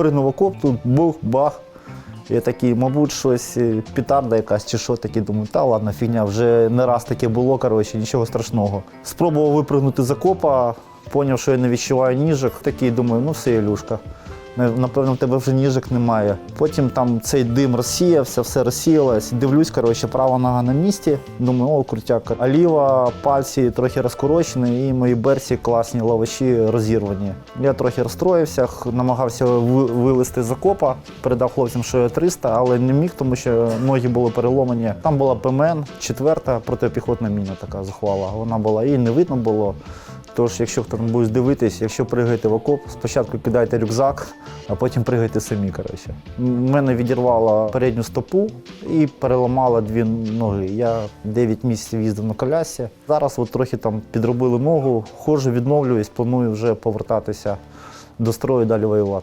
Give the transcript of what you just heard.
пригнув окоп, тут бух, бах. Я такий, мабуть, щось е, петарда якась чи що таке. Думаю, та ладно, фігня, вже не раз таке було, коротше, нічого страшного. Спробував випригнути з окопа, поняв, що я не відчуваю ніжок. Такий думаю, ну все, Ілюшка. Напевно, в тебе вже ніжок немає. Потім там цей дим розсіявся, все розсіялось. Дивлюсь, коротше, права нога на місці. Думаю, о, крутяк. А ліва пальці трохи розкорочені, і мої берці класні лаваші розірвані. Я трохи розстроївся, намагався ви- вилезти з окопа, передав хлопцям, що я 300, але не міг, тому що ноги були переломані. Там була ПМН, четверта протипіхотна міна така захвала. Вона була і не видно було. Тож, якщо хто буде дивитись, якщо пригаєте в окоп, спочатку кидайте рюкзак, а потім пригайте самі. Коротше. Мене відірвало передню стопу і переламало дві ноги. Я 9 місяців їздив на колясі. Зараз от трохи там підробили ногу, ходжу, відновлююсь, планую вже повертатися до строю далі воювати.